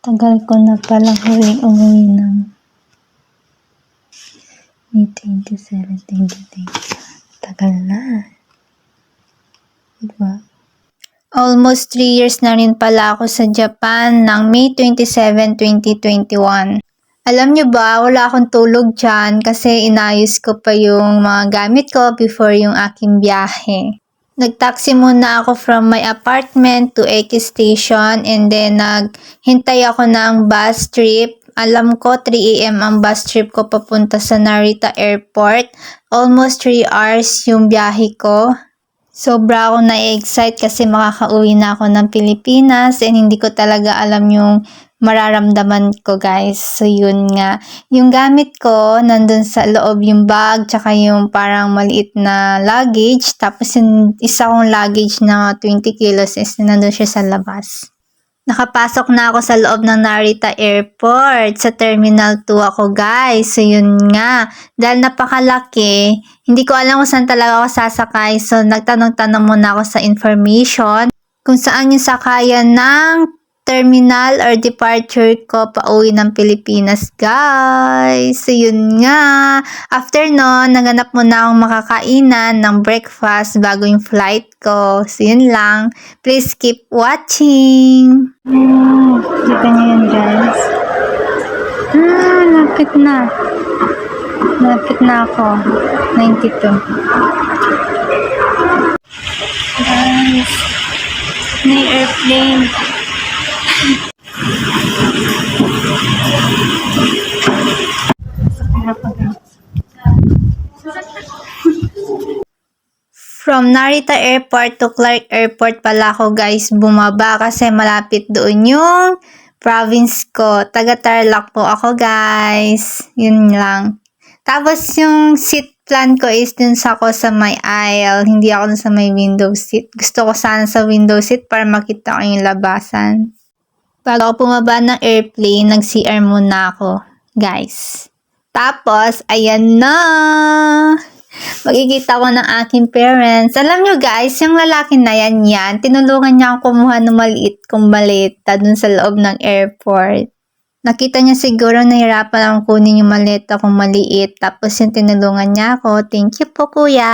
Tagal ko na pala huling umuwi ng May 27, 2020. Tagal na. Diba? Almost 3 years na rin pala ako sa Japan ng May 27, 2021. Alam nyo ba, wala akong tulog dyan kasi inayos ko pa yung mga gamit ko before yung aking biyahe. Nagtaxi muna ako from my apartment to Eki Station and then naghintay ako ng bus trip. Alam ko 3 a.m. ang bus trip ko papunta sa Narita Airport. Almost 3 hours yung biyahe ko. Sobra ako na-excite kasi makakauwi na ako ng Pilipinas and hindi ko talaga alam yung mararamdaman ko guys. So yun nga. Yung gamit ko, nandun sa loob yung bag, tsaka yung parang maliit na luggage. Tapos yung isa kong luggage na 20 kilos is nandun siya sa labas. Nakapasok na ako sa loob ng Narita Airport. Sa Terminal 2 ako guys. So yun nga. Dahil napakalaki, hindi ko alam kung saan talaga ako sasakay. So nagtanong-tanong muna ako sa information kung saan yung sakayan ng terminal or departure ko pauwi ng Pilipinas, guys. So, yun nga. After nun, naganap muna akong makakainan ng breakfast bago yung flight ko. So, yun lang. Please keep watching. Hmm, kita niyo yun, guys. Ah, lapit na. Lapit na ako. 92. Guys, may airplane. From Narita Airport to Clark Airport pala ako guys bumaba kasi malapit doon yung province ko. Taga Tarlac po ako guys. Yun lang. Tapos yung seat plan ko is dun sa ako sa may aisle. Hindi ako sa may window seat. Gusto ko sana sa window seat para makita ko yung labasan. Bago ako bumaba ng airplane, nag-CR muna ako. Guys. Tapos, ayan na! Magkikita ko ng aking parents. Alam nyo guys, yung lalaki na yan yan, tinulungan niya akong kumuha ng maliit kong maleta dun sa loob ng airport. Nakita niya siguro nahirapan akong kunin yung maleta kong maliit. Tapos yung tinulungan niya ako. Thank you po kuya.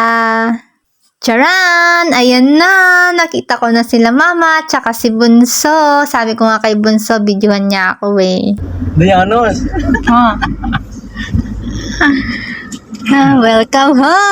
Charan! Ayan na! Nakita ko na sila mama, tsaka si Bunso. Sabi ko nga kay Bunso, videohan niya ako eh. Dianos. Oh. Ah, welcome home!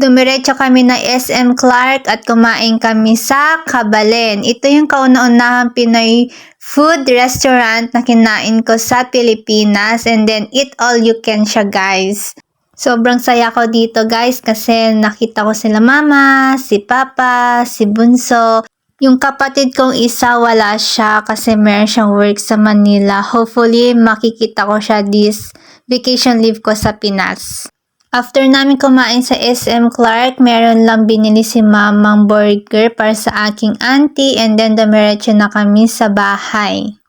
Dumiretso kami na SM Clark at kumain kami sa Kabalen. Ito yung kauna-unahang Pinoy food restaurant na kinain ko sa Pilipinas and then eat all you can siya guys. Sobrang saya ko dito guys kasi nakita ko sila mama, si papa, si bunso, yung kapatid kong isa wala siya kasi meron siyang work sa Manila. Hopefully makikita ko siya this vacation leave ko sa Pinas. After namin kumain sa SM Clark, meron lang binili si mamang burger para sa aking auntie and then dumiretso na kami sa bahay.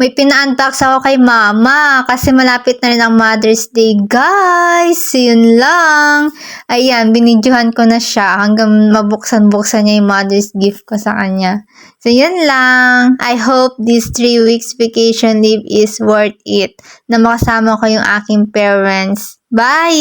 May pina-unbox ako kay mama kasi malapit na rin ang Mother's Day, guys. Yun lang. Ayan, binidyohan ko na siya hanggang mabuksan-buksan niya yung mother's gift ko sa kanya. So, yun lang. I hope this 3 weeks vacation leave is worth it na makasama ko yung aking parents. Bye!